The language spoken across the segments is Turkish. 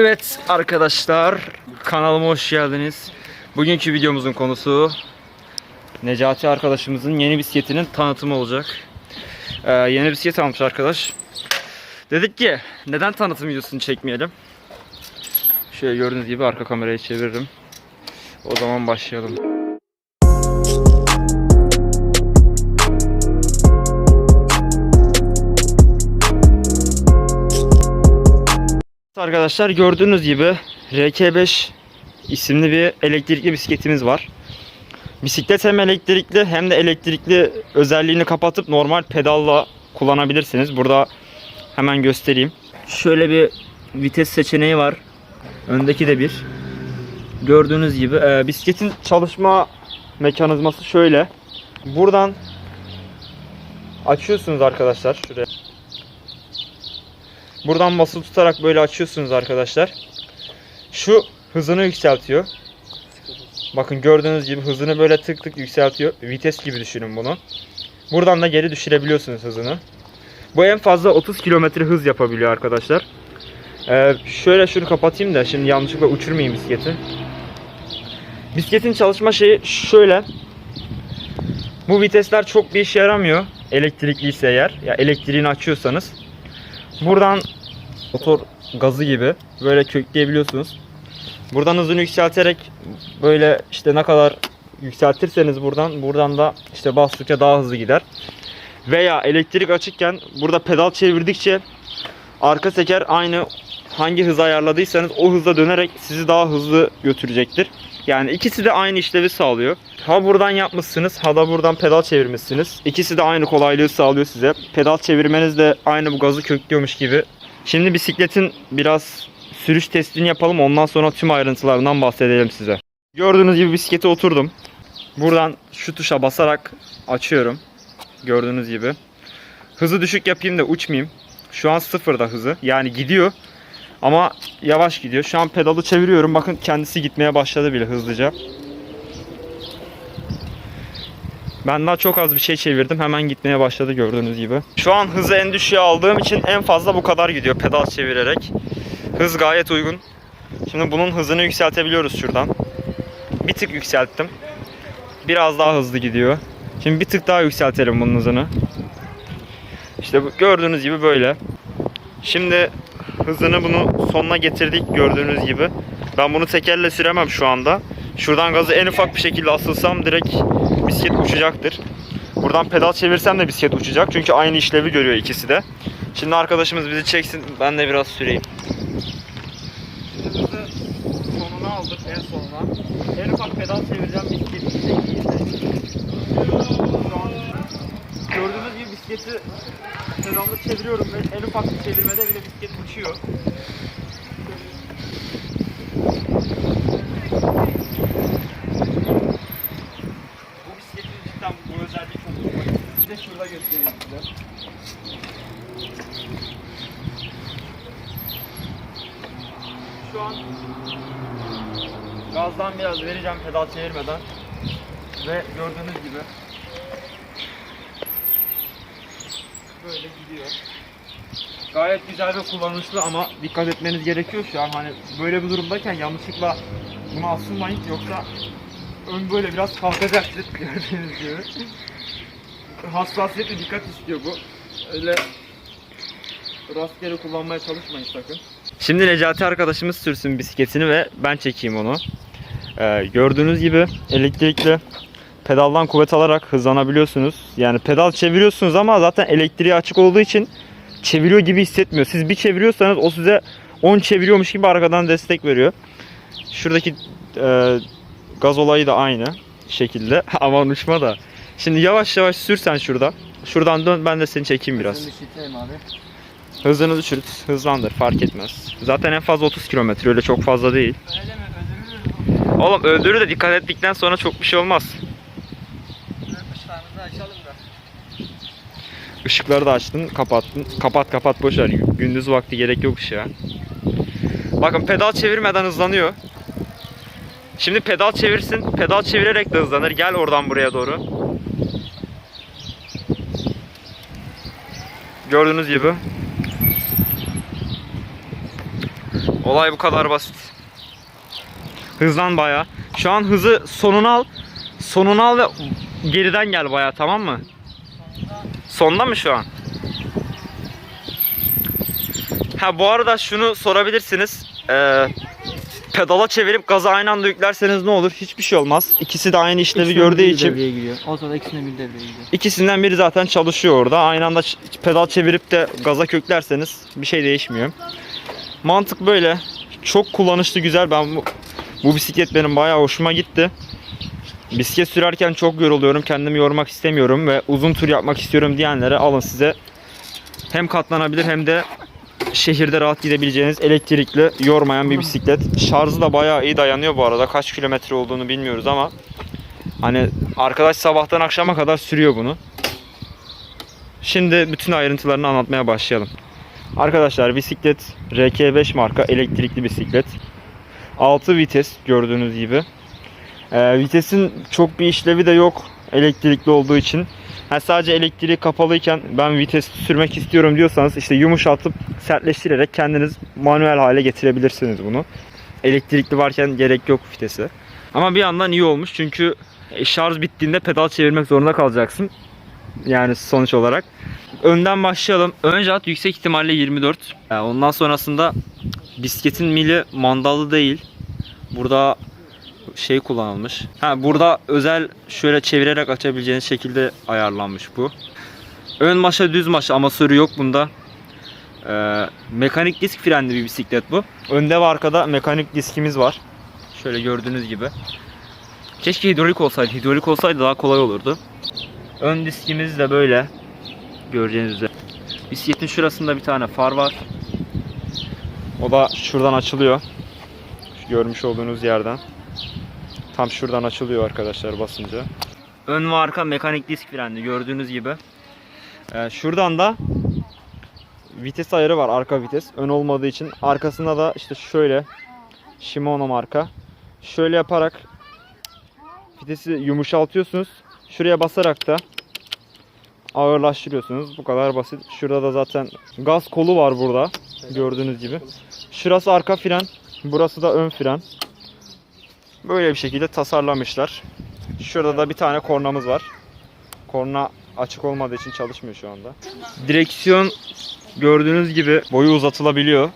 Evet arkadaşlar kanalıma hoş geldiniz. Bugünkü videomuzun konusu Necati arkadaşımızın yeni bisikletinin tanıtımı olacak. Ee, yeni bisiklet almış arkadaş. Dedik ki neden tanıtım videosunu çekmeyelim. Şöyle gördüğünüz gibi arka kamerayı çeviririm. O zaman başlayalım. Arkadaşlar gördüğünüz gibi RK5 isimli bir elektrikli bisikletimiz var. Bisiklet hem elektrikli hem de elektrikli özelliğini kapatıp normal pedalla kullanabilirsiniz. Burada hemen göstereyim. Şöyle bir vites seçeneği var. Öndeki de bir. Gördüğünüz gibi e, bisikletin çalışma mekanizması şöyle. Buradan açıyorsunuz arkadaşlar şuraya. Buradan basılı tutarak böyle açıyorsunuz arkadaşlar. Şu hızını yükseltiyor. Bakın gördüğünüz gibi hızını böyle tık tık yükseltiyor. Vites gibi düşünün bunu. Buradan da geri düşürebiliyorsunuz hızını. Bu en fazla 30 km hız yapabiliyor arkadaşlar. Ee, şöyle şunu kapatayım da şimdi yanlışlıkla uçurmayayım bisikleti. Bisikletin çalışma şeyi şöyle. Bu vitesler çok bir işe yaramıyor. Elektrikliyse eğer. Ya elektriğini açıyorsanız. Buradan motor gazı gibi böyle kökleyebiliyorsunuz. Buradan hızını yükselterek böyle işte ne kadar yükseltirseniz buradan buradan da işte bastıkça daha hızlı gider. Veya elektrik açıkken burada pedal çevirdikçe arka teker aynı hangi hıza ayarladıysanız o hızla dönerek sizi daha hızlı götürecektir. Yani ikisi de aynı işlevi sağlıyor. Ha buradan yapmışsınız ha da buradan pedal çevirmişsiniz. İkisi de aynı kolaylığı sağlıyor size. Pedal çevirmeniz de aynı bu gazı köklüyormuş gibi. Şimdi bisikletin biraz sürüş testini yapalım. Ondan sonra tüm ayrıntılarından bahsedelim size. Gördüğünüz gibi bisiklete oturdum. Buradan şu tuşa basarak açıyorum. Gördüğünüz gibi. Hızı düşük yapayım da uçmayayım. Şu an sıfırda hızı. Yani gidiyor. Ama yavaş gidiyor. Şu an pedalı çeviriyorum. Bakın kendisi gitmeye başladı bile hızlıca. Ben daha çok az bir şey çevirdim. Hemen gitmeye başladı gördüğünüz gibi. Şu an hızı en düşüğe aldığım için en fazla bu kadar gidiyor pedal çevirerek. Hız gayet uygun. Şimdi bunun hızını yükseltebiliyoruz şuradan. Bir tık yükselttim. Biraz daha hızlı gidiyor. Şimdi bir tık daha yükseltelim bunun hızını. İşte gördüğünüz gibi böyle. Şimdi hızını bunu sonuna getirdik gördüğünüz gibi. Ben bunu tekerle süremem şu anda. Şuradan gazı en ufak bir şekilde asılsam direkt bisiklet uçacaktır. Buradan pedal çevirsem de bisiklet uçacak. Çünkü aynı işlevi görüyor ikisi de. Şimdi arkadaşımız bizi çeksin. Ben de biraz süreyim. Sonuna aldık en sonuna. En ufak pedal çevireceğim bisiklet gördüğünüz gibi bisikleti pedallı çeviriyorum ve en ufak bir çevirmede bile bisiklet uçuyor. Bu bisikletin cidden bu özelliği çok Size şurada göstereyim size. Şu an gazdan biraz vereceğim pedal çevirmeden ve gördüğünüz gibi böyle gidiyor. Gayet güzel ve kullanışlı ama dikkat etmeniz gerekiyor şu an hani böyle bir durumdayken yanlışlıkla bunu asılmayın yoksa ön böyle biraz kalkacaktır gördüğünüz gibi. Hassasiyetle dikkat istiyor bu. Öyle rastgele kullanmaya çalışmayın sakın. Şimdi Necati arkadaşımız sürsün bisikletini ve ben çekeyim onu. Ee, gördüğünüz gibi elektrikli pedaldan kuvvet alarak hızlanabiliyorsunuz. Yani pedal çeviriyorsunuz ama zaten elektriği açık olduğu için çeviriyor gibi hissetmiyor. Siz bir çeviriyorsanız o size 10 çeviriyormuş gibi arkadan destek veriyor. Şuradaki e, gaz olayı da aynı şekilde. Aman uçma da. Şimdi yavaş yavaş sürsen şurada. Şuradan dön ben de seni çekeyim biraz. Hızını düşür, hızlandır fark etmez. Zaten en fazla 30 kilometre öyle çok fazla değil. Öyle mi? Öldürürüz. Oğlum öldürür de dikkat ettikten sonra çok bir şey olmaz. Işıkları da açtın, kapattın. Kapat kapat boş ver. Gündüz vakti gerek yok ışığa. Bakın pedal çevirmeden hızlanıyor. Şimdi pedal çevirsin. Pedal çevirerek de hızlanır. Gel oradan buraya doğru. Gördüğünüz gibi. Olay bu kadar basit. Hızlan baya. Şu an hızı sonuna al. Sonuna al ve geriden gel baya tamam mı? Sonda mı şu an? Ha bu arada şunu sorabilirsiniz. Ee, pedala çevirip gaza aynı anda yüklerseniz ne olur? Hiçbir şey olmaz. İkisi de aynı işlevi İkisinden gördüğü biri için devreye giriyor. O sırada ikisinden biri devreye giriyor. ikisinden biri zaten çalışıyor orada. Aynı anda pedal çevirip de gaza köklerseniz bir şey değişmiyor. Mantık böyle. Çok kullanışlı güzel. Ben bu, bu bisiklet benim bayağı hoşuma gitti. Bisiklet sürerken çok yoruluyorum. Kendimi yormak istemiyorum ve uzun tur yapmak istiyorum diyenlere alın size. Hem katlanabilir hem de şehirde rahat gidebileceğiniz elektrikli yormayan bir bisiklet. Şarjı da bayağı iyi dayanıyor bu arada. Kaç kilometre olduğunu bilmiyoruz ama hani arkadaş sabahtan akşama kadar sürüyor bunu. Şimdi bütün ayrıntılarını anlatmaya başlayalım. Arkadaşlar bisiklet RK5 marka elektrikli bisiklet. 6 vites gördüğünüz gibi. Ee, vitesin çok bir işlevi de yok elektrikli olduğu için. Ha, sadece elektriği kapalıyken ben vites sürmek istiyorum diyorsanız işte yumuşatıp sertleştirerek kendiniz manuel hale getirebilirsiniz bunu. Elektrikli varken gerek yok vitese. Ama bir yandan iyi olmuş çünkü e, şarj bittiğinde pedal çevirmek zorunda kalacaksın. Yani sonuç olarak. Önden başlayalım. Ön jant yüksek ihtimalle 24. Yani ondan sonrasında bisikletin mili mandallı değil. Burada şey kullanılmış. Ha burada özel şöyle çevirerek açabileceğiniz şekilde ayarlanmış bu. Ön maşa düz maşa amasörü yok bunda. Ee, mekanik disk frenli bir bisiklet bu. Önde ve arkada mekanik diskimiz var. Şöyle gördüğünüz gibi. Keşke hidrolik olsaydı. Hidrolik olsaydı daha kolay olurdu. Ön diskimiz de böyle. Göreceğiniz üzere. Bisikletin şurasında bir tane far var. O da şuradan açılıyor. Şu görmüş olduğunuz yerden. Tam şuradan açılıyor arkadaşlar basınca. Ön ve arka mekanik disk frenli gördüğünüz gibi. Ee, şuradan da vites ayarı var arka vites. Ön olmadığı için. Arkasında da işte şöyle Shimano marka. Şöyle yaparak vitesi yumuşaltıyorsunuz. Şuraya basarak da ağırlaştırıyorsunuz. Bu kadar basit. Şurada da zaten gaz kolu var burada. Gördüğünüz gibi. Şurası arka fren. Burası da ön fren. Böyle bir şekilde tasarlamışlar. Şurada da bir tane kornamız var. Korna açık olmadığı için çalışmıyor şu anda. Direksiyon gördüğünüz gibi boyu uzatılabiliyor.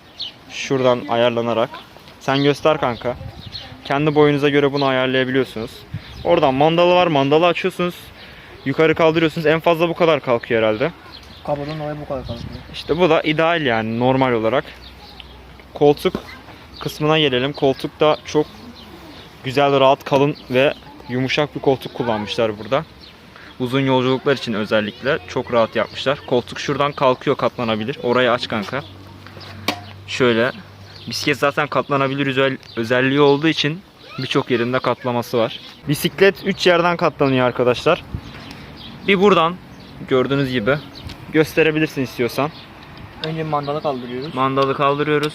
Şuradan ayarlanarak. Sen göster kanka. Kendi boyunuza göre bunu ayarlayabiliyorsunuz. Oradan mandalı var. Mandalı açıyorsunuz. Yukarı kaldırıyorsunuz. En fazla bu kadar kalkıyor herhalde. Kablodan oraya bu kadar kalkıyor. İşte bu da ideal yani normal olarak. Koltuk kısmına gelelim. Koltuk da çok güzel, rahat, kalın ve yumuşak bir koltuk kullanmışlar burada. Uzun yolculuklar için özellikle çok rahat yapmışlar. Koltuk şuradan kalkıyor katlanabilir. Orayı aç kanka. Şöyle. Bisiklet zaten katlanabilir özel, özelliği olduğu için birçok yerinde katlaması var. Bisiklet 3 yerden katlanıyor arkadaşlar. Bir buradan gördüğünüz gibi gösterebilirsin istiyorsan. Önce mandalı kaldırıyoruz. Mandalı kaldırıyoruz.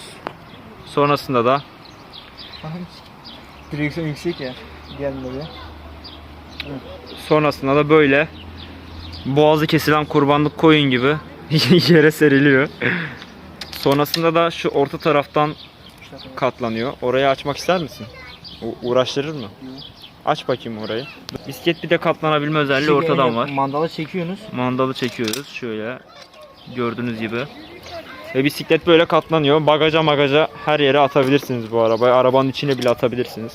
Sonrasında da Direksiyon yüksek ya. Diğerleri. sonrasında da böyle boğazı kesilen kurbanlık koyun gibi yere seriliyor. Sonrasında da şu orta taraftan katlanıyor. Orayı açmak ister misin? U- uğraştırır mı? Aç bakayım orayı. Bisiklet bir de katlanabilme özelliği ortadan var. Mandalı çekiyorsunuz. Mandalı çekiyoruz şöyle gördüğünüz gibi. Ve bisiklet böyle katlanıyor. Bagaja magaja her yere atabilirsiniz bu arabayı. Arabanın içine bile atabilirsiniz.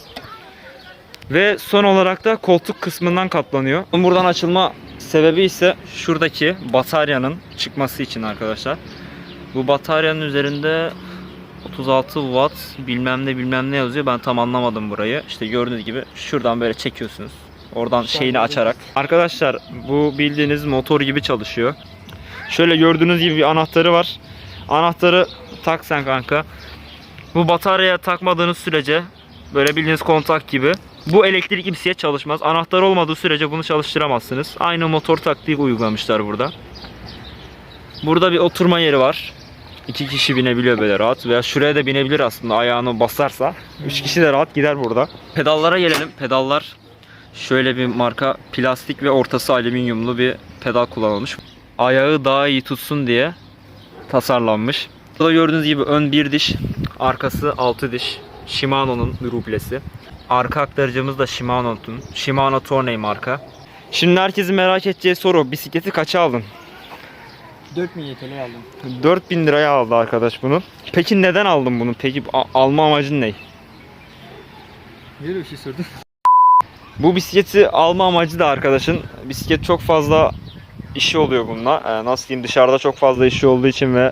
Ve son olarak da koltuk kısmından katlanıyor. Buradan açılma sebebi ise şuradaki bataryanın çıkması için arkadaşlar. Bu bataryanın üzerinde 36 watt bilmem ne bilmem ne yazıyor. Ben tam anlamadım burayı. İşte gördüğünüz gibi şuradan böyle çekiyorsunuz. Oradan şeyini açarak. Arkadaşlar bu bildiğiniz motor gibi çalışıyor. Şöyle gördüğünüz gibi bir anahtarı var. Anahtarı tak sen kanka. Bu bataryaya takmadığınız sürece böyle bildiğiniz kontak gibi bu elektrikli bisiklet çalışmaz. Anahtar olmadığı sürece bunu çalıştıramazsınız. Aynı motor taktiği uygulamışlar burada. Burada bir oturma yeri var. İki kişi binebiliyor böyle rahat veya şuraya da binebilir aslında ayağını basarsa. Üç kişi de rahat gider burada. Pedallara gelelim. Pedallar şöyle bir marka plastik ve ortası alüminyumlu bir pedal kullanılmış. Ayağı daha iyi tutsun diye tasarlanmış. Burada gördüğünüz gibi ön bir diş Arkası 6 diş. Shimano'nun dublesi. Arka aktarıcımız da Shimano'nun. Shimano Tourney marka. Şimdi herkesin merak edeceği soru. Bisikleti kaça aldın? 4000 YTL aldım. 4000 liraya aldı arkadaş bunu. Peki neden aldın bunu? Peki alma amacın ne? Niye öyle bir şey sordun? Bu bisikleti alma amacı da arkadaşın bisiklet çok fazla işi oluyor bununla. Ee, nasıl diyeyim dışarıda çok fazla işi olduğu için ve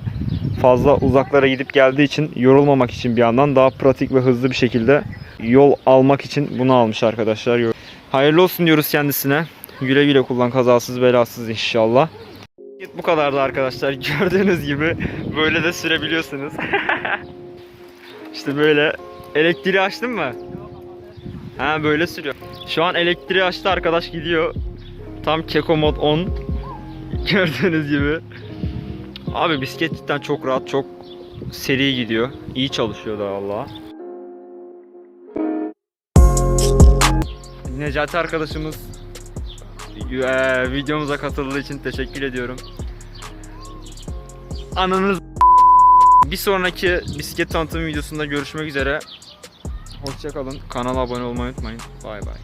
fazla uzaklara gidip geldiği için yorulmamak için bir yandan daha pratik ve hızlı bir şekilde yol almak için bunu almış arkadaşlar. Hayırlı olsun diyoruz kendisine. Güle güle kullan kazasız belasız inşallah. Bu kadardı arkadaşlar. Gördüğünüz gibi böyle de sürebiliyorsunuz. işte böyle elektriği açtın mı? Ha böyle sürüyor. Şu an elektriği açtı arkadaş gidiyor. Tam Keko mod 10. Gördüğünüz gibi. Abi bisiklet cidden çok rahat, çok seri gidiyor. İyi çalışıyor da valla. Necati arkadaşımız eee, videomuza katıldığı için teşekkür ediyorum. Ananız bir sonraki bisiklet tanıtım videosunda görüşmek üzere. Hoşçakalın. Kanala abone olmayı unutmayın. Bay bay.